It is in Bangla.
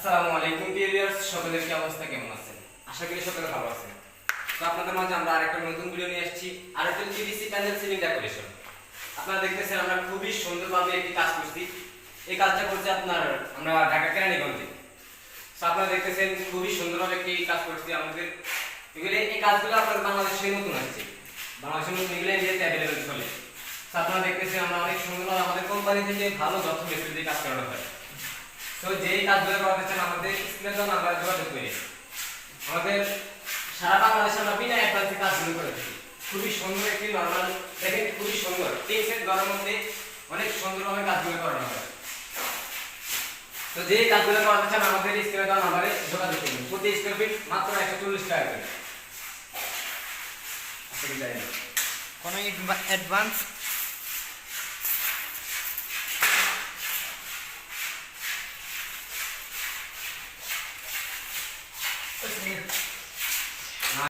আসসালামু আলাইকুম ভিউয়ার্স সকলের কি অবস্থা, কেমন আছেন? আশা করি সকলে ভালো আছেন। তো আপনাদের মাঝে আমরা আরেকটা নতুন ভিডিও নিয়ে আসছি আরেকটা পিভিসি প্যানেল সিলিং ডেকোরেশন আপনারা দেখতেছেন, আমরা খুবই সুন্দরভাবে একটি কাজ করছি। এই কাজটা করছে আপনার, আমরা ঢাকা কেরানীগঞ্জে। তো আপনারা দেখতেছেন, খুবই সুন্দরভাবে একটি কাজ করছি আমাদের। এগুলো, এই কাজগুলো আপনাদের বাংলাদেশে নতুন আসছে। বাংলাদেশের নতুন, এগুলো ইন্ডিয়াতে অ্যাভেলেবেল চলে। তো আপনারা দেখতেছেন, আমরা অনেক সুন্দরভাবে আমাদের কোম্পানি থেকে ভালো যত্ন বেশি দিয়ে কাজ করানো হয়। তো যেই কাজগুলো করতে চান আমাদের স্ক্রিনের জন্য আমরা যোগাযোগ করি। আমাদের সারা বাংলাদেশে আমরা বিনা অ্যাডভান্সে কাজগুলো করে থাকি। খুবই সুন্দর একটি নর্মাল দেখেন খুবই সুন্দর। তিন সেট ঘরের মধ্যে অনেক সুন্দরভাবে কাজগুলো করানো হয়। তো যে কাজগুলো করতে চান আমাদের স্ক্রিনের জন্য আমাদের যোগাযোগ করুন প্রতি স্কোয়ার ফিট মাত্র একশো চল্লিশ টাকা করে। আচ্ছা। কোনো অ্যাডভান্স